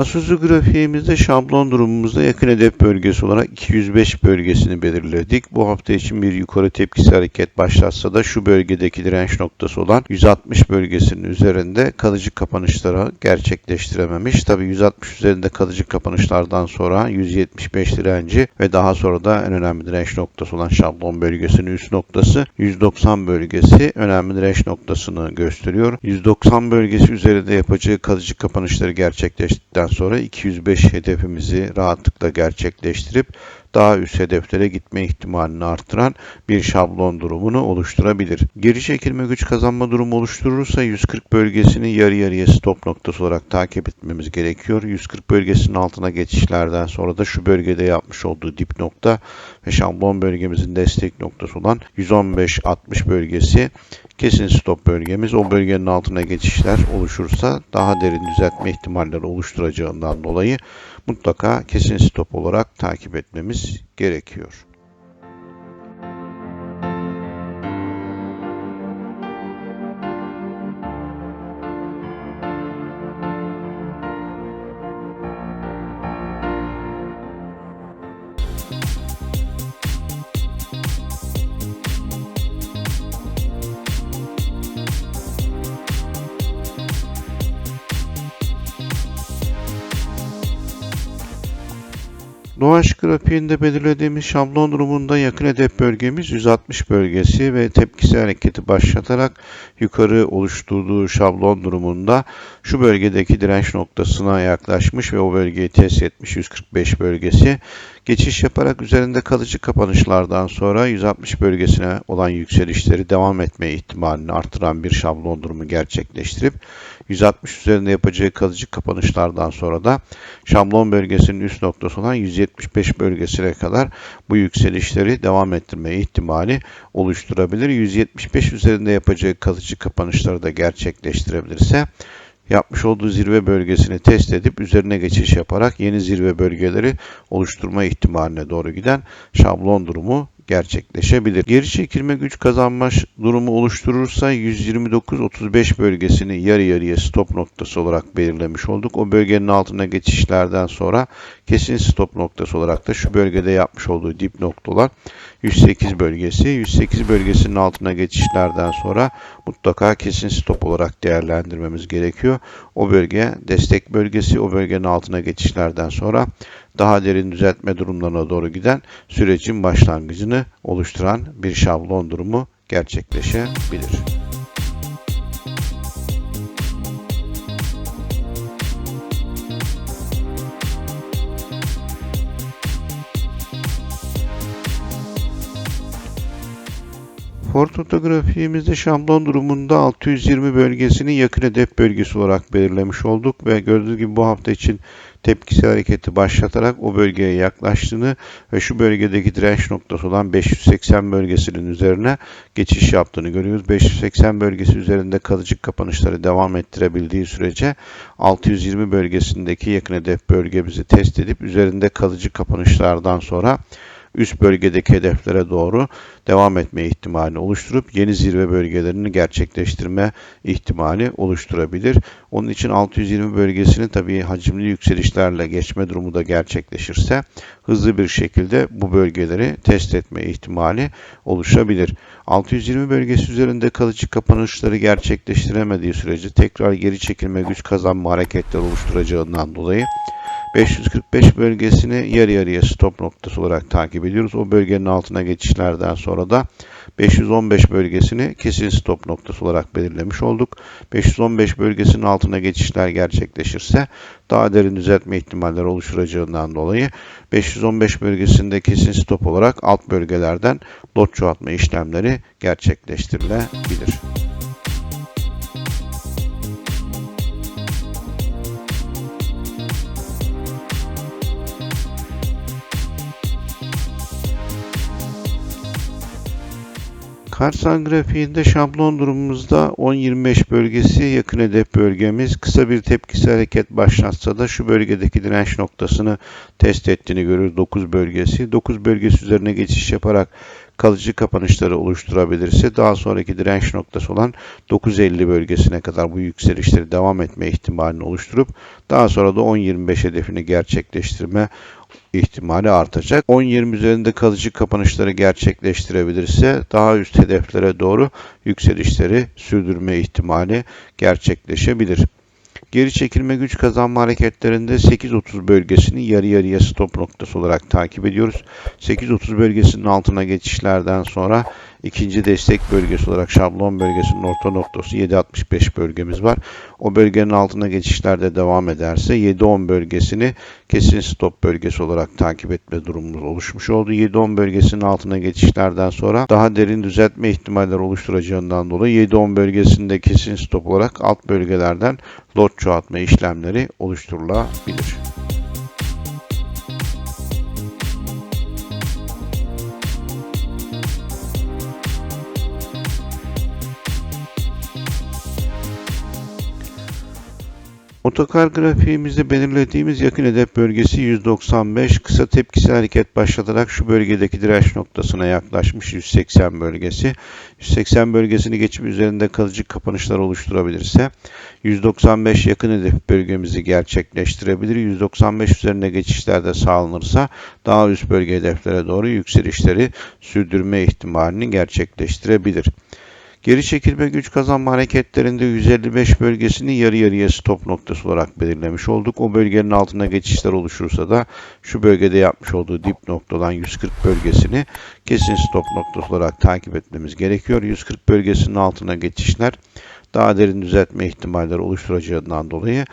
Asuzu grafiğimizde şablon durumumuzda yakın hedef bölgesi olarak 205 bölgesini belirledik. Bu hafta için bir yukarı tepkisi hareket başlatsa da şu bölgedeki direnç noktası olan 160 bölgesinin üzerinde kalıcı kapanışları gerçekleştirememiş. Tabi 160 üzerinde kalıcı kapanışlardan sonra 175 direnci ve daha sonra da en önemli direnç noktası olan şablon bölgesinin üst noktası 190 bölgesi önemli direnç noktasını gösteriyor. 190 bölgesi üzerinde yapacağı kalıcı kapanışları gerçekleştirdikten sonra 205 hedefimizi rahatlıkla gerçekleştirip daha üst hedeflere gitme ihtimalini artıran bir şablon durumunu oluşturabilir. Geri çekilme güç kazanma durumu oluşturursa 140 bölgesini yarı yarıya stop noktası olarak takip etmemiz gerekiyor. 140 bölgesinin altına geçişlerden sonra da şu bölgede yapmış olduğu dip nokta ve şablon bölgemizin destek noktası olan 115-60 bölgesi kesin stop bölgemiz. O bölgenin altına geçişler oluşursa daha derin düzeltme ihtimalleri oluşturacağından dolayı mutlaka kesin stop olarak takip etmemiz gerekiyor. Doğaç grafiğinde belirlediğimiz şablon durumunda yakın hedef bölgemiz 160 bölgesi ve tepkisi hareketi başlatarak yukarı oluşturduğu şablon durumunda şu bölgedeki direnç noktasına yaklaşmış ve o bölgeyi test etmiş 145 bölgesi. Geçiş yaparak üzerinde kalıcı kapanışlardan sonra 160 bölgesine olan yükselişleri devam etme ihtimalini artıran bir şablon durumu gerçekleştirip 160 üzerinde yapacağı kalıcı kapanışlardan sonra da şablon bölgesinin üst noktası olan 175 bölgesine kadar bu yükselişleri devam ettirme ihtimali oluşturabilir. 175 üzerinde yapacağı kalıcı kapanışları da gerçekleştirebilirse yapmış olduğu zirve bölgesini test edip üzerine geçiş yaparak yeni zirve bölgeleri oluşturma ihtimaline doğru giden şablon durumu gerçekleşebilir. Geri çekilme güç kazanma durumu oluşturursa 129-35 bölgesini yarı yarıya stop noktası olarak belirlemiş olduk. O bölgenin altına geçişlerden sonra kesin stop noktası olarak da şu bölgede yapmış olduğu dip noktalar 108 bölgesi. 108 bölgesinin altına geçişlerden sonra mutlaka kesin stop olarak değerlendirmemiz gerekiyor. O bölge destek bölgesi. O bölgenin altına geçişlerden sonra daha derin düzeltme durumlarına doğru giden sürecin başlangıcını oluşturan bir şablon durumu gerçekleşebilir. Ford fotografiğimizde şablon durumunda 620 bölgesini yakın hedef bölgesi olarak belirlemiş olduk ve gördüğünüz gibi bu hafta için tepkisi hareketi başlatarak o bölgeye yaklaştığını ve şu bölgedeki direnç noktası olan 580 bölgesinin üzerine geçiş yaptığını görüyoruz. 580 bölgesi üzerinde kalıcı kapanışları devam ettirebildiği sürece 620 bölgesindeki yakın hedef bölgemizi test edip üzerinde kalıcı kapanışlardan sonra üst bölgedeki hedeflere doğru devam etme ihtimali oluşturup yeni zirve bölgelerini gerçekleştirme ihtimali oluşturabilir. Onun için 620 bölgesini tabii hacimli yükselişlerle geçme durumu da gerçekleşirse hızlı bir şekilde bu bölgeleri test etme ihtimali oluşabilir. 620 bölgesi üzerinde kalıcı kapanışları gerçekleştiremediği sürece tekrar geri çekilme güç kazanma hareketler oluşturacağından dolayı 545 bölgesini yarı yarıya stop noktası olarak takip ediyoruz. O bölgenin altına geçişlerden sonra da 515 bölgesini kesin stop noktası olarak belirlemiş olduk. 515 bölgesinin altına geçişler gerçekleşirse daha derin düzeltme ihtimalleri oluşturacağından dolayı 515 bölgesinde kesin stop olarak alt bölgelerden lot çoğaltma işlemleri gerçekleştirilebilir. Karsan grafiğinde şablon durumumuzda 10-25 bölgesi yakın hedef bölgemiz. Kısa bir tepkisi hareket başlatsa da şu bölgedeki direnç noktasını test ettiğini görüyoruz 9 bölgesi. 9 bölgesi üzerine geçiş yaparak kalıcı kapanışları oluşturabilirse daha sonraki direnç noktası olan 9.50 bölgesine kadar bu yükselişleri devam etme ihtimalini oluşturup daha sonra da 10.25 hedefini gerçekleştirme ihtimali artacak. 10-20 üzerinde kalıcı kapanışları gerçekleştirebilirse daha üst hedeflere doğru yükselişleri sürdürme ihtimali gerçekleşebilir. Geri çekilme güç kazanma hareketlerinde 8.30 bölgesini yarı yarıya stop noktası olarak takip ediyoruz. 8.30 bölgesinin altına geçişlerden sonra ikinci destek bölgesi olarak şablon bölgesinin orta noktası 7.65 bölgemiz var. O bölgenin altına geçişlerde devam ederse 7.10 bölgesini kesin stop bölgesi olarak takip etme durumumuz oluşmuş oldu. 7.10 bölgesinin altına geçişlerden sonra daha derin düzeltme ihtimalleri oluşturacağından dolayı 7.10 bölgesinde kesin stop olarak alt bölgelerden lot çoğaltma işlemleri oluşturulabilir. Otokar grafiğimizde belirlediğimiz yakın hedef bölgesi 195. Kısa tepkisi hareket başlatarak şu bölgedeki direnç noktasına yaklaşmış 180 bölgesi. 180 bölgesini geçip üzerinde kalıcı kapanışlar oluşturabilirse 195 yakın hedef bölgemizi gerçekleştirebilir. 195 üzerine geçişlerde sağlanırsa daha üst bölge hedeflere doğru yükselişleri sürdürme ihtimalini gerçekleştirebilir. Geri çekilme güç kazanma hareketlerinde 155 bölgesini yarı yarıya stop noktası olarak belirlemiş olduk. O bölgenin altına geçişler oluşursa da şu bölgede yapmış olduğu dip noktadan 140 bölgesini kesin stop noktası olarak takip etmemiz gerekiyor. 140 bölgesinin altına geçişler daha derin düzeltme ihtimalleri oluşturacağından dolayı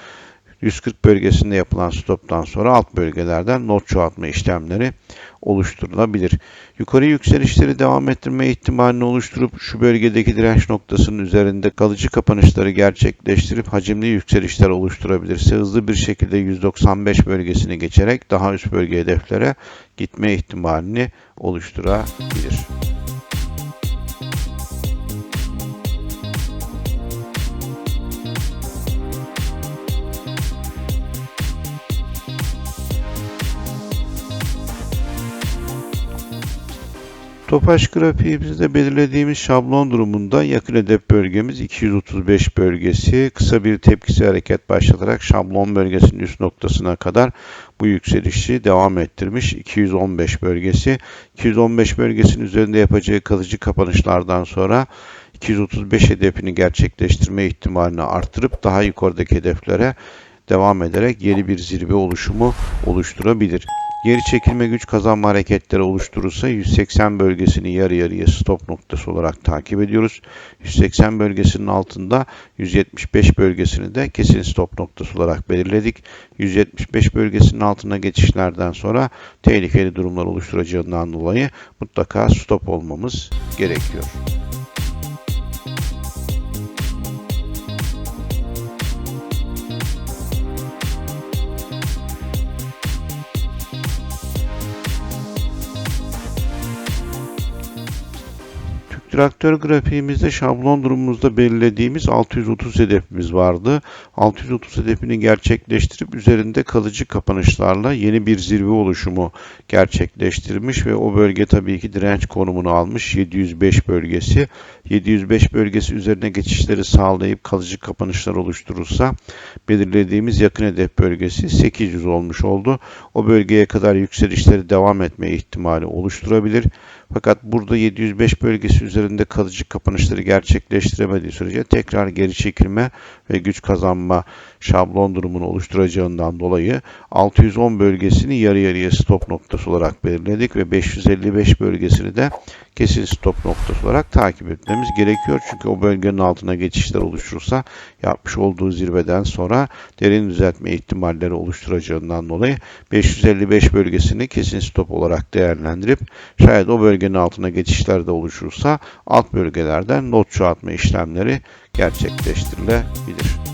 140 bölgesinde yapılan stoptan sonra alt bölgelerden not çoğaltma işlemleri oluşturulabilir. Yukarı yükselişleri devam ettirme ihtimalini oluşturup şu bölgedeki direnç noktasının üzerinde kalıcı kapanışları gerçekleştirip hacimli yükselişler oluşturabilirse hızlı bir şekilde 195 bölgesini geçerek daha üst bölge hedeflere gitme ihtimalini oluşturabilir. Topaç grafiğimizde belirlediğimiz şablon durumunda yakın hedef bölgemiz 235 bölgesi. Kısa bir tepkisi hareket başlatarak şablon bölgesinin üst noktasına kadar bu yükselişi devam ettirmiş. 215 bölgesi. 215 bölgesinin üzerinde yapacağı kalıcı kapanışlardan sonra 235 hedefini gerçekleştirme ihtimalini artırıp daha yukarıdaki hedeflere devam ederek yeni bir zirve oluşumu oluşturabilir. Geri çekilme güç kazanma hareketleri oluşturursa 180 bölgesini yarı yarıya stop noktası olarak takip ediyoruz. 180 bölgesinin altında 175 bölgesini de kesin stop noktası olarak belirledik. 175 bölgesinin altına geçişlerden sonra tehlikeli durumlar oluşturacağından dolayı mutlaka stop olmamız gerekiyor. Traktör grafiğimizde şablon durumumuzda belirlediğimiz 630 hedefimiz vardı. 630 hedefini gerçekleştirip üzerinde kalıcı kapanışlarla yeni bir zirve oluşumu gerçekleştirmiş ve o bölge tabii ki direnç konumunu almış 705 bölgesi. 705 bölgesi üzerine geçişleri sağlayıp kalıcı kapanışlar oluşturursa belirlediğimiz yakın hedef bölgesi 800 olmuş oldu. O bölgeye kadar yükselişleri devam etme ihtimali oluşturabilir. Fakat burada 705 bölgesi üzerinde kalıcı kapanışları gerçekleştiremediği sürece tekrar geri çekilme ve güç kazanma şablon durumunu oluşturacağından dolayı 610 bölgesini yarı yarıya stop noktası olarak belirledik ve 555 bölgesini de kesin stop noktası olarak takip etmemiz gerekiyor. Çünkü o bölgenin altına geçişler oluşursa yapmış olduğu zirveden sonra derin düzeltme ihtimalleri oluşturacağından dolayı 555 bölgesini kesin stop olarak değerlendirip şayet o bölgenin altına geçişler de oluşursa alt bölgelerden not çoğaltma işlemleri gerçekleştirilebilir.